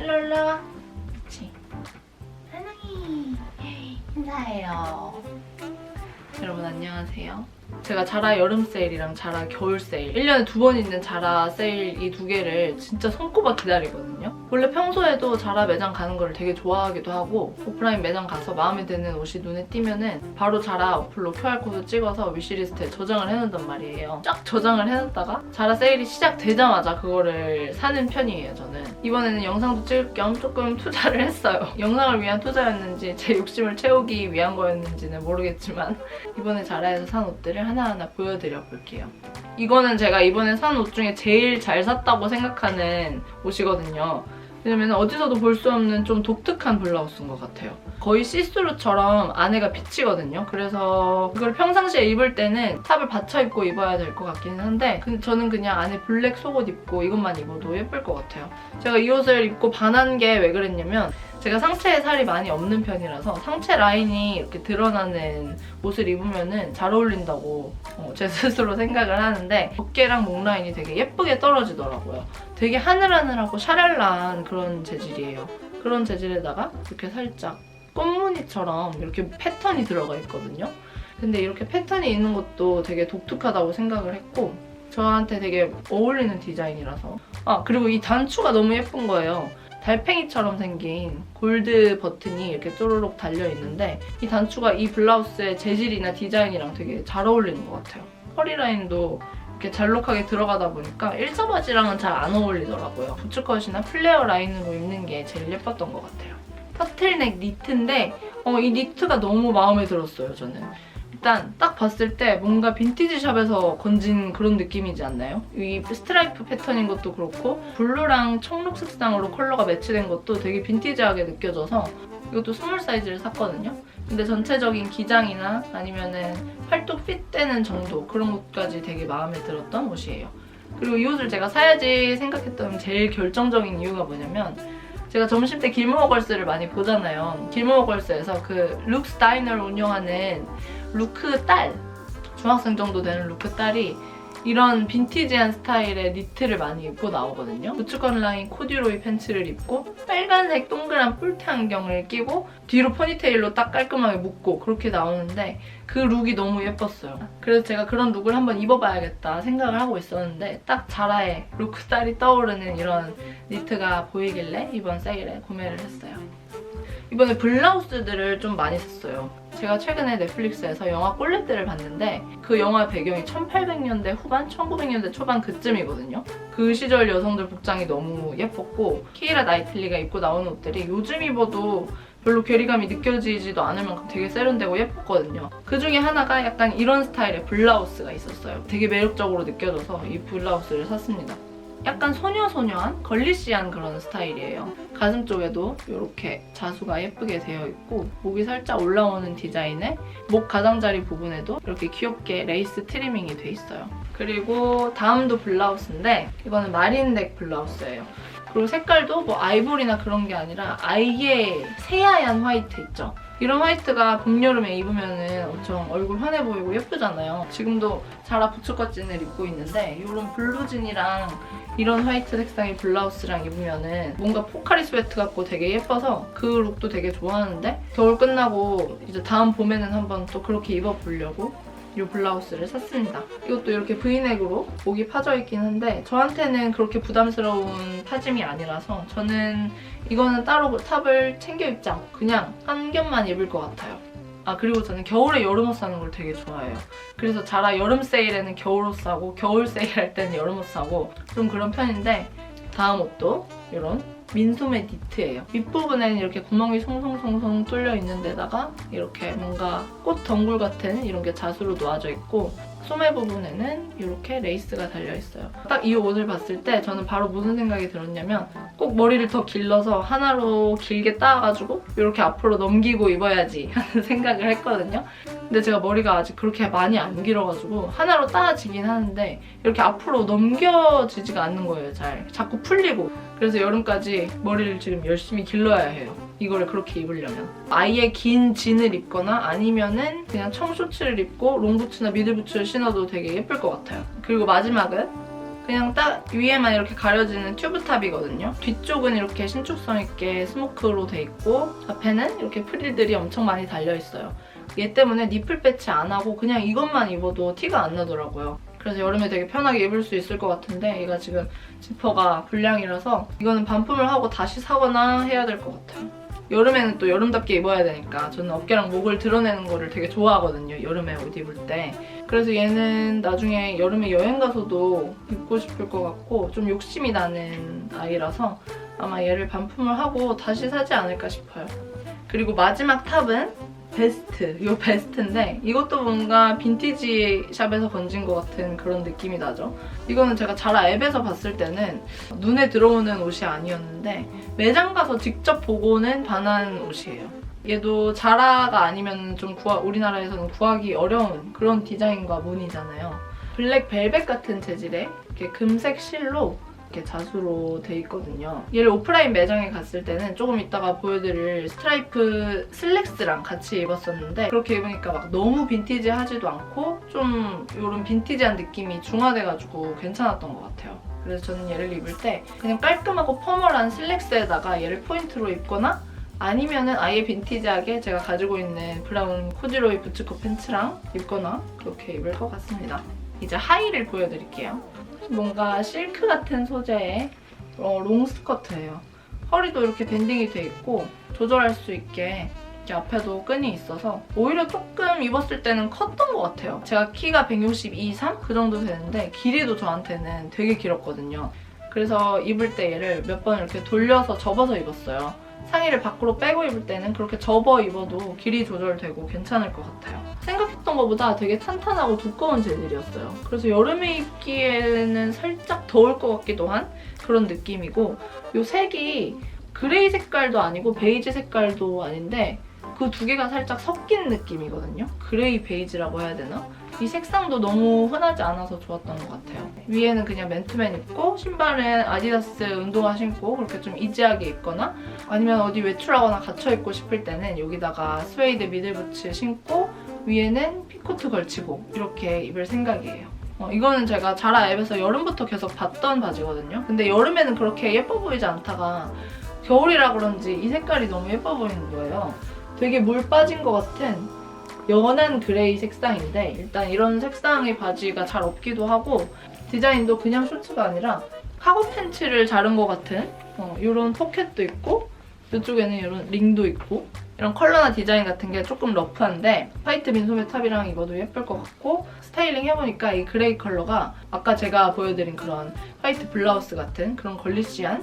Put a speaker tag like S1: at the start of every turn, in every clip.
S1: 일로 올라와. 그렇지. 하랑이 인사해요. 여러분 안녕하세요. 제가 자라 여름 세일이랑 자라 겨울 세일 1년에 두 번 있는 자라 세일 이 두 개를 진짜 손꼽아 기다리거든요. 원래 평소에도 자라 매장 가는 걸 되게 좋아하기도 하고 오프라인 매장 가서 마음에 드는 옷이 눈에 띄면은 바로 자라 어플로 QR코드 찍어서 위시리스트에 저장을 해놓는단 말이에요. 쫙 저장을 해놨다가 자라 세일이 시작되자마자 그거를 사는 편이에요 저는. 이번에는 영상도 찍을 겸 조금 투자를 했어요. 영상을 위한 투자였는지 제 욕심을 채우기 위한 거였는지는 모르겠지만 이번에 자라에서 산 옷들을 하나하나 보여드려 볼게요. 이거는 제가 이번에 산 옷 중에 제일 잘 샀다고 생각하는 옷이거든요. 왜냐면 어디서도 볼 수 없는 좀 독특한 블라우스인 것 같아요. 거의 시스루처럼 안에가 비치거든요. 그래서 이걸 평상시에 입을 때는 탑을 받쳐 입고 입어야 될 것 같기는 한데 근데 저는 그냥 안에 블랙 속옷 입고 이것만 입어도 예쁠 것 같아요. 제가 이 옷을 입고 반한 게 왜 그랬냐면 제가 상체에 살이 많이 없는 편이라서 상체 라인이 이렇게 드러나는 옷을 입으면 잘 어울린다고 어, 제 스스로 생각을 하는데 어깨랑 목 라인이 되게 예쁘게 떨어지더라고요. 되게 하늘하늘하고 샤랄라한 그런 재질이에요. 그런 재질에다가 이렇게 살짝 꽃무늬처럼 이렇게 패턴이 들어가 있거든요. 근데 이렇게 패턴이 있는 것도 되게 독특하다고 생각을 했고 저한테 되게 어울리는 디자인이라서 아 그리고 이 단추가 너무 예쁜 거예요. 달팽이처럼 생긴 골드 버튼이 이렇게 쪼르륵 달려 있는데 이 단추가 이 블라우스의 재질이나 디자인이랑 되게 잘 어울리는 것 같아요. 허리 라인도 이렇게 잘록하게 들어가다 보니까 일자 바지랑은 잘 안 어울리더라고요. 부츠컷이나 플레어 라인으로 입는 게 제일 예뻤던 것 같아요. 터틀넥 니트인데 어, 이 니트가 너무 마음에 들었어요, 저는. 일단 딱 봤을 때 뭔가 빈티지 샵에서 건진 그런 느낌이지 않나요? 이 스트라이프 패턴인 것도 그렇고 블루랑 청록 색상으로 컬러가 매치된 것도 되게 빈티지하게 느껴져서 이것도 스몰 사이즈를 샀거든요. 근데 전체적인 기장이나 아니면은 팔뚝 핏되는 정도 그런 것까지 되게 마음에 들었던 옷이에요. 그리고 이 옷을 제가 사야지 생각했던 제일 결정적인 이유가 뭐냐면 제가 점심 때 길모어 걸스를 많이 보잖아요. 길모어 걸스에서 그 룩스 다이너를 운영하는 루크 딸 중학생 정도 되는 루크 딸이 이런 빈티지한 스타일의 니트를 많이 입고 나오거든요. 부츠건 라인 코듀로이 팬츠를 입고 빨간색 동그란 뿔테 안경을 끼고 뒤로 포니테일로 딱 깔끔하게 묶고 그렇게 나오는데 그 룩이 너무 예뻤어요. 그래서 제가 그런 룩을 한번 입어봐야겠다 생각을 하고 있었는데 딱 자라의 루크 스타일이 떠오르는 이런 니트가 보이길래 이번 세일에 구매를 했어요. 이번에 블라우스들을 좀 많이 샀어요. 제가 최근에 넷플릭스에서 영화 꼴렛들을 봤는데 그 영화 배경이 1800년대 후반, 1900년대 초반 그쯤이거든요. 그 시절 여성들 복장이 너무 예뻤고 키이라 나이틀리가 입고 나오는 옷들이 요즘 입어도 별로 괴리감이 느껴지지도 않을 만큼 되게 세련되고 예뻤거든요. 그 중에 하나가 약간 이런 스타일의 블라우스가 있었어요. 되게 매력적으로 느껴져서 이 블라우스를 샀습니다. 약간 소녀소녀한 걸리시한 그런 스타일이에요. 가슴 쪽에도 이렇게 자수가 예쁘게 되어 있고 목이 살짝 올라오는 디자인에 목 가장자리 부분에도 이렇게 귀엽게 레이스 트리밍이 돼 있어요. 그리고 다음도 블라우스인데 이거는 마린넥 블라우스예요. 그리고 색깔도 뭐 아이보리나 그런 게 아니라 아예 새하얀 화이트 있죠. 이런 화이트가 봄, 여름에 입으면 엄청 얼굴 환해 보이고 예쁘잖아요. 지금도 자라 부츠컷진을 입고 있는데 이런 블루진이랑 이런 화이트 색상의 블라우스랑 입으면은 뭔가 포카리 스웨트 같고 되게 예뻐서 그 룩도 되게 좋아하는데 겨울 끝나고 이제 다음 봄에는 한번 또 그렇게 입어보려고 이 블라우스를 샀습니다. 이것도 이렇게 브이넥으로 목이 파져 있긴 한데 저한테는 그렇게 부담스러운 파짐이 아니라서 저는 이거는 따로 탑을 챙겨 입지 않고 그냥 한 겹만 입을 것 같아요. 아 그리고 저는 겨울에 여름옷 사는 걸 되게 좋아해요. 그래서 자라 여름 세일에는 겨울옷 사고 겨울 세일할 때는 여름옷 사고 좀 그런 편인데 다음 옷도 이런 민소매 니트예요. 윗부분에는 이렇게 구멍이 송송송송 뚫려 있는 데다가 이렇게 뭔가 꽃 덩굴 같은 이런 게 자수로 놓아져 있고 소매 부분에는 이렇게 레이스가 달려 있어요. 딱 이 옷을 봤을 때 저는 바로 무슨 생각이 들었냐면 꼭 머리를 더 길러서 하나로 길게 따가지고 이렇게 앞으로 넘기고 입어야지 하는 생각을 했거든요. 근데 제가 머리가 아직 그렇게 많이 안 길어가지고 하나로 따지긴 하는데 이렇게 앞으로 넘겨지지가 않는 거예요, 잘. 자꾸 풀리고. 그래서 여름까지 머리를 지금 열심히 길러야 해요. 이거를 그렇게 입으려면 아예 긴 진을 입거나 아니면은 그냥 청쇼츠를 입고 롱부츠나 미들부츠를 신어도 되게 예쁠 것 같아요. 그리고 마지막은 그냥 딱 위에만 이렇게 가려지는 튜브탑이거든요. 뒤쪽은 이렇게 신축성 있게 스모크로 돼 있고 앞에는 이렇게 프릴들이 엄청 많이 달려 있어요. 얘 때문에 니플 배치 안 하고 그냥 이것만 입어도 티가 안 나더라고요. 그래서 여름에 되게 편하게 입을 수 있을 것 같은데 얘가 지금 지퍼가 불량이라서 이거는 반품을 하고 다시 사거나 해야 될 것 같아요. 여름에는 또 여름답게 입어야 되니까 저는 어깨랑 목을 드러내는 거를 되게 좋아하거든요. 여름에 옷 입을 때. 그래서 얘는 나중에 여름에 여행 가서도 입고 싶을 것 같고 좀 욕심이 나는 아이라서 아마 얘를 반품을 하고 다시 사지 않을까 싶어요. 그리고 마지막 탑은 베스트. 이 베스트인데 이것도 뭔가 빈티지 샵에서 건진 것 같은 그런 느낌이 나죠. 이거는 제가 자라 앱에서 봤을 때는 눈에 들어오는 옷이 아니었는데 매장 가서 직접 보고는 반한 옷이에요. 얘도 자라가 아니면 좀 구하, 우리나라에서는 구하기 어려운 그런 디자인과 무늬잖아요. 블랙 벨벳 같은 재질의 이렇게 금색 실로 이렇게 자수로 돼 있거든요. 얘를 오프라인 매장에 갔을 때는 조금 이따가 보여드릴 스트라이프 슬랙스랑 같이 입었었는데 그렇게 입으니까 막 너무 빈티지하지도 않고 좀 이런 빈티지한 느낌이 중화돼가지고 괜찮았던 것 같아요. 그래서 저는 얘를 입을 때 그냥 깔끔하고 포멀한 슬랙스에다가 얘를 포인트로 입거나 아니면은 아예 빈티지하게 제가 가지고 있는 브라운 코지로이 부츠컷 팬츠랑 입거나 그렇게 입을 것 같습니다. 이제 하의를 보여드릴게요. 뭔가 실크 같은 소재의 어, 롱 스커트예요. 허리도 이렇게 밴딩이 돼 있고 조절할 수 있게 이렇게 앞에도 끈이 있어서 오히려 조금 입었을 때는 컸던 것 같아요. 제가 키가 162, 3? 그 정도 되는데 길이도 저한테는 되게 길었거든요. 그래서 입을 때 얘를 몇 번 이렇게 돌려서 접어서 입었어요. 상의를 밖으로 빼고 입을 때는 그렇게 접어 입어도 길이 조절되고 괜찮을 것 같아요. 생각했던 것보다 되게 탄탄하고 두꺼운 재질이었어요. 그래서 여름에 입기에는 살짝 더울 것 같기도 한 그런 느낌이고 이 색이 그레이 색깔도 아니고 베이지 색깔도 아닌데 그 두 개가 살짝 섞인 느낌이거든요. 그레이 베이지라고 해야 되나? 이 색상도 너무 흔하지 않아서 좋았던 것 같아요. 위에는 그냥 맨투맨 입고 신발은 아디다스 운동화 신고 그렇게 좀 이지하게 입거나 아니면 어디 외출하거나 갇혀 입고 싶을 때는 여기다가 스웨이드 미들부츠 신고 위에는 피코트 걸치고 이렇게 입을 생각이에요. 어, 이거는 제가 자라 앱에서 여름부터 계속 봤던 바지거든요. 근데 여름에는 그렇게 예뻐 보이지 않다가 겨울이라 그런지 이 색깔이 너무 예뻐 보이는 거예요. 되게 물 빠진 것 같은 연한 그레이 색상인데 일단 이런 색상의 바지가 잘 없기도 하고 디자인도 그냥 셔츠가 아니라 카고 팬츠를 자른 것 같은 어, 이런 포켓도 있고 이쪽에는 이런 링도 있고 이런 컬러나 디자인 같은 게 조금 러프한데 화이트 민소매 탑이랑 입어도 예쁠 것 같고 스타일링 해보니까 이 그레이 컬러가 아까 제가 보여드린 그런 화이트 블라우스 같은 그런 걸리시한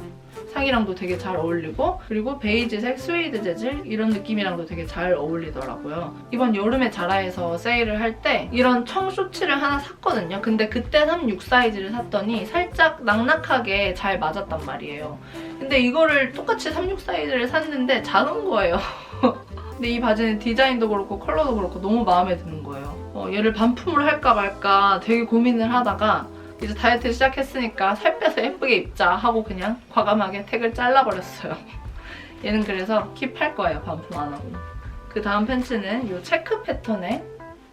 S1: 상이랑도 되게 잘 어울리고 그리고 베이지색 스웨이드 재질 이런 느낌이랑도 되게 잘 어울리더라고요. 이번 여름에 자라에서 세일을 할 때 이런 청 쇼츠를 하나 샀거든요. 근데 그때 36 사이즈를 샀더니 살짝 낙낙하게 잘 맞았단 말이에요. 근데 이거를 똑같이 36 사이즈를 샀는데 작은 거예요. 근데 이 바지는 디자인도 그렇고 컬러도 그렇고 너무 마음에 드는 거예요. 어, 얘를 반품을 할까 말까 되게 고민을 하다가 이제 다이어트 시작했으니까 살 빼서 예쁘게 입자 하고 그냥 과감하게 택을 잘라버렸어요. 얘는 그래서 킵할 거예요, 반품 안 하고. 그 다음 팬츠는 이 체크 패턴의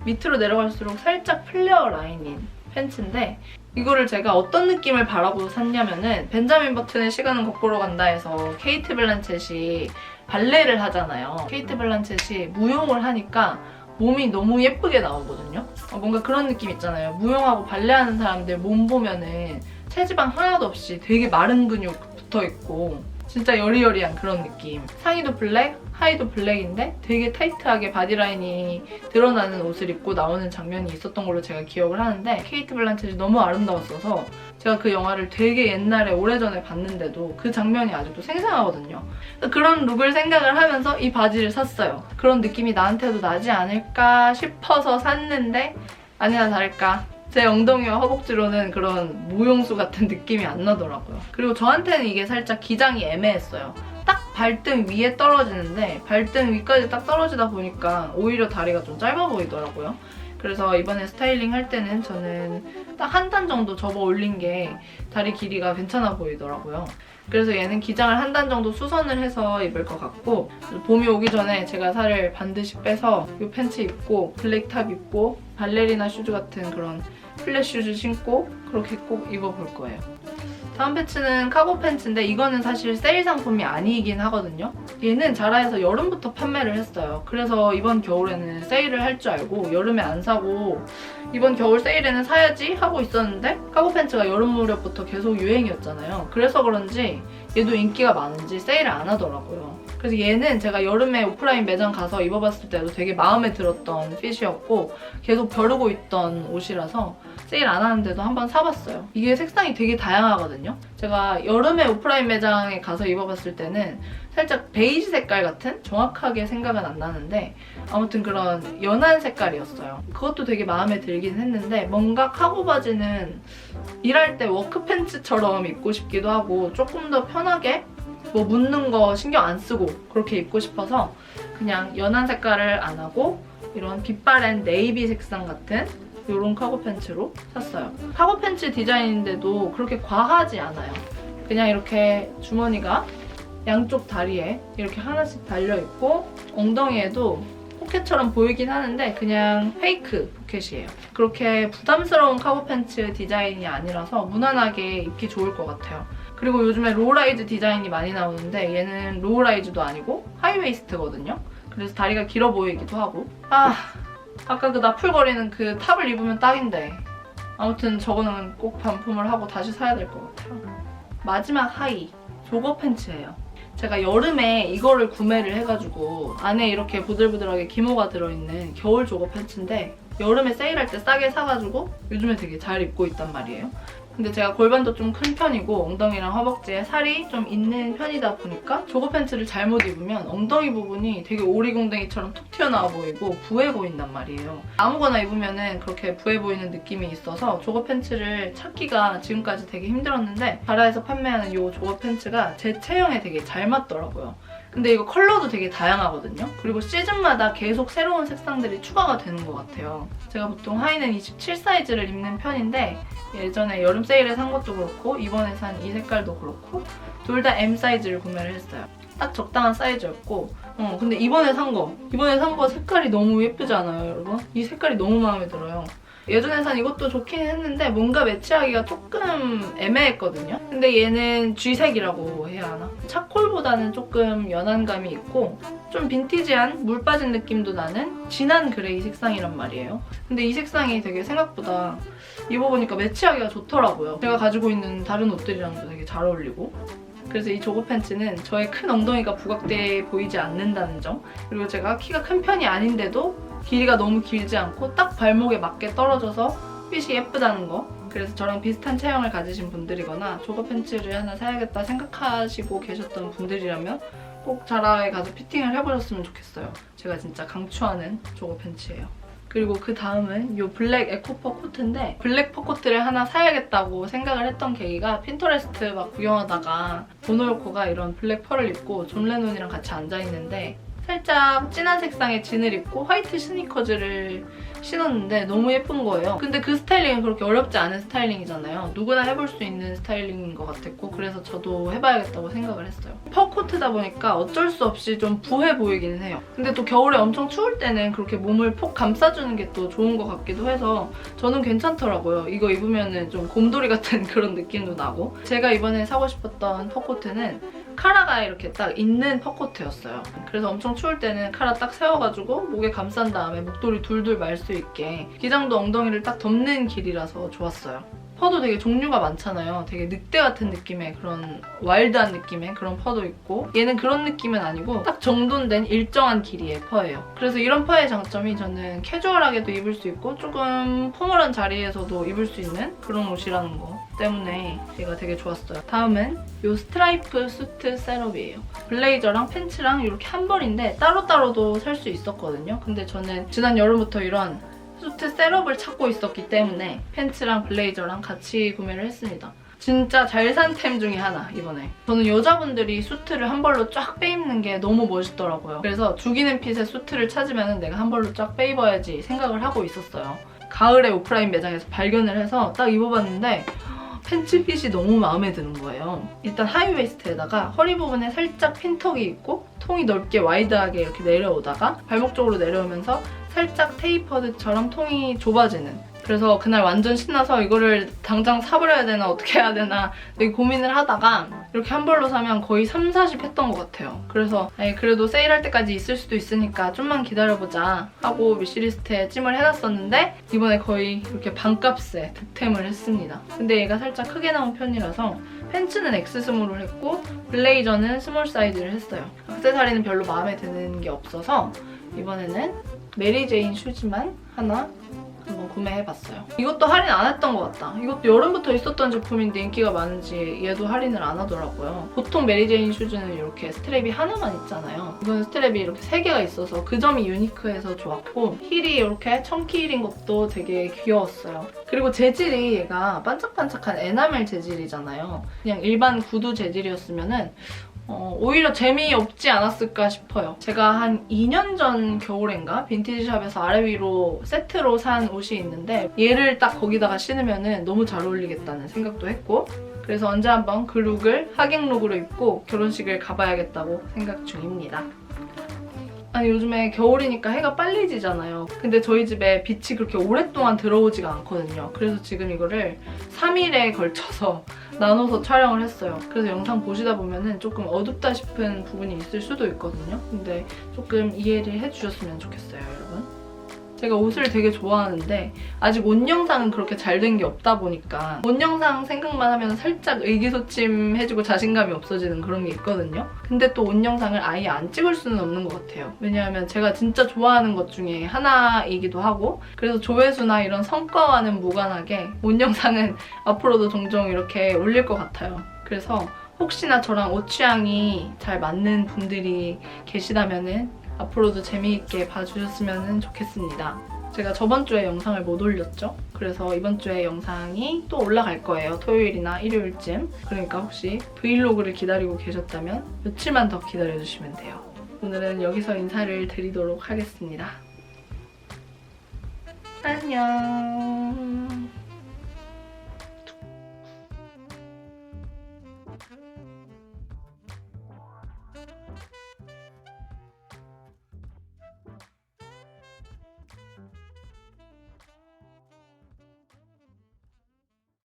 S1: 밑으로 내려갈수록 살짝 플레어 라인인 팬츠인데 이거를 제가 어떤 느낌을 바라고 샀냐면은 벤자민 버튼의 시간은 거꾸로 간다 해서 케이트 블란쳇이 발레를 하잖아요. 케이트 블란쳇이 무용을 하니까 몸이 너무 예쁘게 나오거든요. 어, 뭔가 그런 느낌 있잖아요. 무용하고 발레하는 사람들 몸 보면은 체지방 하나도 없이 되게 마른 근육 붙어 있고 진짜 여리여리한 그런 느낌. 상의도 블랙, 하의도 블랙인데 되게 타이트하게 바디라인이 드러나는 옷을 입고 나오는 장면이 있었던 걸로 제가 기억을 하는데 케이트 블란쳇이 너무 아름다웠어서 제가 그 영화를 되게 옛날에 오래전에 봤는데도 그 장면이 아직도 생생하거든요. 그런 룩을 생각을 하면서 이 바지를 샀어요. 그런 느낌이 나한테도 나지 않을까 싶어서 샀는데 아니나 다를까 제 엉덩이와 허벅지로는 그런 무용수 같은 느낌이 안 나더라고요. 그리고 저한테는 이게 살짝 기장이 애매했어요. 딱 발등 위에 떨어지는데 발등 위까지 딱 떨어지다 보니까 오히려 다리가 좀 짧아 보이더라고요. 그래서 이번에 스타일링 할 때는 저는 딱 한 단 정도 접어 올린 게 다리 길이가 괜찮아 보이더라고요. 그래서 얘는 기장을 한 단 정도 수선을 해서 입을 것 같고 봄이 오기 전에 제가 살을 반드시 빼서 이 팬츠 입고 블랙탑 입고 발레리나 슈즈 같은 그런 플랫 슈즈 신고 그렇게 꼭 입어볼 거예요. 다음 팬츠는 카고 팬츠인데 이거는 사실 세일 상품이 아니긴 하거든요. 얘는 자라에서 여름부터 판매를 했어요. 그래서 이번 겨울에는 세일을 할 줄 알고 여름에 안 사고 이번 겨울 세일에는 사야지 하고 있었는데 카고 팬츠가 여름 무렵부터 계속 유행이었잖아요. 그래서 그런지 얘도 인기가 많은지 세일을 안 하더라고요. 그래서 얘는 제가 여름에 오프라인 매장 가서 입어봤을 때도 되게 마음에 들었던 핏이었고 계속 벼르고 있던 옷이라서 세일 안 하는데도 한번 사봤어요. 이게 색상이 되게 다양하거든요. 제가 여름에 오프라인 매장에 가서 입어봤을 때는 살짝 베이지 색깔 같은 정확하게 생각은 안 나는데 아무튼 그런 연한 색깔이었어요. 그것도 되게 마음에 들긴 했는데 뭔가 카고 바지는 일할 때 워크 팬츠처럼 입고 싶기도 하고 조금 더 편하게 뭐 묻는 거 신경 안 쓰고 그렇게 입고 싶어서 그냥 연한 색깔을 안 하고 이런 빛바랜 네이비 색상 같은 이런 카고 팬츠로 샀어요. 카고 팬츠 디자인인데도 그렇게 과하지 않아요. 그냥 이렇게 주머니가 양쪽 다리에 이렇게 하나씩 달려있고 엉덩이에도 포켓처럼 보이긴 하는데 그냥 페이크 포켓이에요. 그렇게 부담스러운 카고 팬츠 디자인이 아니라서 무난하게 입기 좋을 것 같아요. 그리고 요즘에 로우라이즈 디자인이 많이 나오는데 얘는 로우라이즈도 아니고 하이웨이스트거든요. 그래서 다리가 길어 보이기도 하고 아 아까 그 나풀거리는 그 탑을 입으면 딱인데 아무튼 저거는 꼭 반품을 하고 다시 사야 될 것 같아요. 마지막 하이 조거 팬츠예요. 제가 여름에 이거를 구매를 해가지고 안에 이렇게 보들보들하게 기모가 들어있는 겨울 조거 팬츠인데 여름에 세일할 때 싸게 사가지고 요즘에 되게 잘 입고 있단 말이에요. 근데 제가 골반도 좀 큰 편이고 엉덩이랑 허벅지에 살이 좀 있는 편이다 보니까 조거 팬츠를 잘못 입으면 엉덩이 부분이 되게 오리공댕이처럼 툭 튀어나와 보이고 부해 보인단 말이에요. 아무거나 입으면은 그렇게 부해 보이는 느낌이 있어서 조거 팬츠를 찾기가 지금까지 되게 힘들었는데 자라에서 판매하는 이 조거 팬츠가 제 체형에 되게 잘 맞더라고요. 근데 이거 컬러도 되게 다양하거든요. 그리고 시즌마다 계속 새로운 색상들이 추가가 되는 것 같아요. 제가 보통 하의는 27 사이즈를 입는 편인데 예전에 여름 세일에 산 것도 그렇고 이번에 산 이 색깔도 그렇고 둘 다 M 사이즈를 구매를 했어요. 딱 적당한 사이즈였고 어 근데 이번에 산 거 이번에 산 거 색깔이 너무 예쁘지 않아요 여러분? 이 색깔이 너무 마음에 들어요. 예전에 산 이것도 좋긴 했는데 뭔가 매치하기가 조금 애매했거든요. 근데 얘는 쥐색이라고 해야 하나? 차콜보다는 조금 연한 감이 있고 좀 빈티지한 물 빠진 느낌도 나는 진한 그레이 색상이란 말이에요. 근데 이 색상이 되게 생각보다 입어보니까 매치하기가 좋더라고요. 제가 가지고 있는 다른 옷들이랑도 되게 잘 어울리고 그래서 이 조거 팬츠는 저의 큰 엉덩이가 부각돼 보이지 않는다는 점 그리고 제가 키가 큰 편이 아닌데도 길이가 너무 길지 않고 딱 발목에 맞게 떨어져서 핏이 예쁘다는 거. 그래서 저랑 비슷한 체형을 가지신 분들이거나 조거 팬츠를 하나 사야겠다 생각하시고 계셨던 분들이라면 꼭 자라에 가서 피팅을 해보셨으면 좋겠어요. 제가 진짜 강추하는 조거 팬츠예요. 그리고 그 다음은 이 블랙 에코퍼 코트인데 블랙 퍼코트를 하나 사야겠다고 생각을 했던 계기가 핀터레스트 막 구경하다가 보노요코가 이런 블랙 펄을 입고 존 레논이랑 같이 앉아있는데 살짝 진한 색상의 진을 입고 화이트 스니커즈를 신었는데 너무 예쁜 거예요. 근데 그 스타일링은 그렇게 어렵지 않은 스타일링이잖아요. 누구나 해볼 수 있는 스타일링인 것 같았고 그래서 저도 해봐야겠다고 생각을 했어요. 퍼 코트다 보니까 어쩔 수 없이 좀 부해 보이기는 해요. 근데 또 겨울에 엄청 추울 때는 그렇게 몸을 폭 감싸주는 게 또 좋은 것 같기도 해서 저는 괜찮더라고요. 이거 입으면 좀 곰돌이 같은 그런 느낌도 나고 제가 이번에 사고 싶었던 퍼 코트는 카라가 이렇게 딱 있는 퍼코트였어요. 그래서 엄청 추울 때는 카라 딱 세워가지고 목에 감싼 다음에 목도리 둘둘 말 수 있게 기장도 엉덩이를 딱 덮는 길이라서 좋았어요. 퍼도 되게 종류가 많잖아요. 되게 늑대 같은 느낌의 그런 와일드한 느낌의 그런 퍼도 있고 얘는 그런 느낌은 아니고 딱 정돈된 일정한 길이의 퍼예요. 그래서 이런 퍼의 장점이 저는 캐주얼하게도 입을 수 있고 조금 포멀한 자리에서도 입을 수 있는 그런 옷이라는 거 때문에 얘가 되게 좋았어요. 다음은 이 스트라이프 수트 셋업이에요. 블레이저랑 팬츠랑 이렇게 한 벌인데 따로따로도 살 수 있었거든요. 근데 저는 지난 여름부터 이런 수트 셋업을 찾고 있었기 때문에 팬츠랑 블레이저랑 같이 구매를 했습니다. 진짜 잘 산 템 중에 하나 이번에. 저는 여자분들이 수트를 한 벌로 쫙 빼입는 게 너무 멋있더라고요. 그래서 죽이는 핏의 수트를 찾으면 내가 한 벌로 쫙 빼입어야지 생각을 하고 있었어요. 가을에 오프라인 매장에서 발견을 해서 딱 입어봤는데 팬츠 핏이 너무 마음에 드는 거예요. 일단 하이웨스트에다가 허리 부분에 살짝 핀턱이 있고 통이 넓게 와이드하게 이렇게 내려오다가 발목 쪽으로 내려오면서 살짝 테이퍼드처럼 통이 좁아지는 그래서 그날 완전 신나서 이거를 당장 사버려야 되나 어떻게 해야 되나 되게 고민을 하다가 이렇게 한 벌로 사면 거의 3, 40 했던 것 같아요. 그래서 그래도 세일할 때까지 있을 수도 있으니까 좀만 기다려보자 하고 위시리스트에 찜을 해놨었는데 이번에 거의 이렇게 반값에 득템을 했습니다. 근데 얘가 살짝 크게 나온 편이라서 팬츠는 X스몰을 했고 블레이저는 스몰 사이즈를 했어요. 액세서리는 별로 마음에 드는 게 없어서 이번에는 메리제인 슈즈만 하나 한번 구매해봤어요. 이것도 할인 안 했던 것 같다. 이것도 여름부터 있었던 제품인데 인기가 많은지 얘도 할인을 안 하더라고요. 보통 메리제인 슈즈는 이렇게 스트랩이 하나만 있잖아요. 이건 스트랩이 이렇게 세 개가 있어서 그 점이 유니크해서 좋았고 힐이 이렇게 청키 힐인 것도 되게 귀여웠어요. 그리고 재질이 얘가 반짝반짝한 에나멜 재질이잖아요. 그냥 일반 구두 재질이었으면은 어, 오히려 재미없지 않았을까 싶어요. 제가 한 2년 전 겨울인가 빈티지샵에서 아래 위로 세트로 산 옷이 있는데 얘를 딱 거기다가 신으면 너무 잘 어울리겠다는 생각도 했고 그래서 언제 한번 그 룩을 하객 룩으로 입고 결혼식을 가봐야겠다고 생각 중입니다. 아니 요즘에 겨울이니까 해가 빨리 지잖아요. 근데 저희 집에 빛이 그렇게 오랫동안 들어오지가 않거든요. 그래서 지금 이거를 3일에 걸쳐서 나눠서 촬영을 했어요. 그래서 영상 보시다 보면은 조금 어둡다 싶은 부분이 있을 수도 있거든요. 근데 조금 이해를 해주셨으면 좋겠어요, 여러분. 제가 옷을 되게 좋아하는데 아직 옷 영상은 그렇게 잘 된 게 없다 보니까 옷 영상 생각만 하면 살짝 의기소침해지고 자신감이 없어지는 그런 게 있거든요. 근데 또 옷 영상을 아예 안 찍을 수는 없는 것 같아요. 왜냐하면 제가 진짜 좋아하는 것 중에 하나이기도 하고 그래서 조회수나 이런 성과와는 무관하게 옷 영상은 앞으로도 종종 이렇게 올릴 것 같아요. 그래서 혹시나 저랑 옷 취향이 잘 맞는 분들이 계시다면은 앞으로도 재미있게 봐주셨으면 좋겠습니다. 제가 저번 주에 영상을 못 올렸죠? 그래서 이번 주에 영상이 또 올라갈 거예요. 토요일이나 일요일쯤. 그러니까 혹시 브이로그를 기다리고 계셨다면 며칠만 더 기다려주시면 돼요. 오늘은 여기서 인사를 드리도록 하겠습니다. 안녕.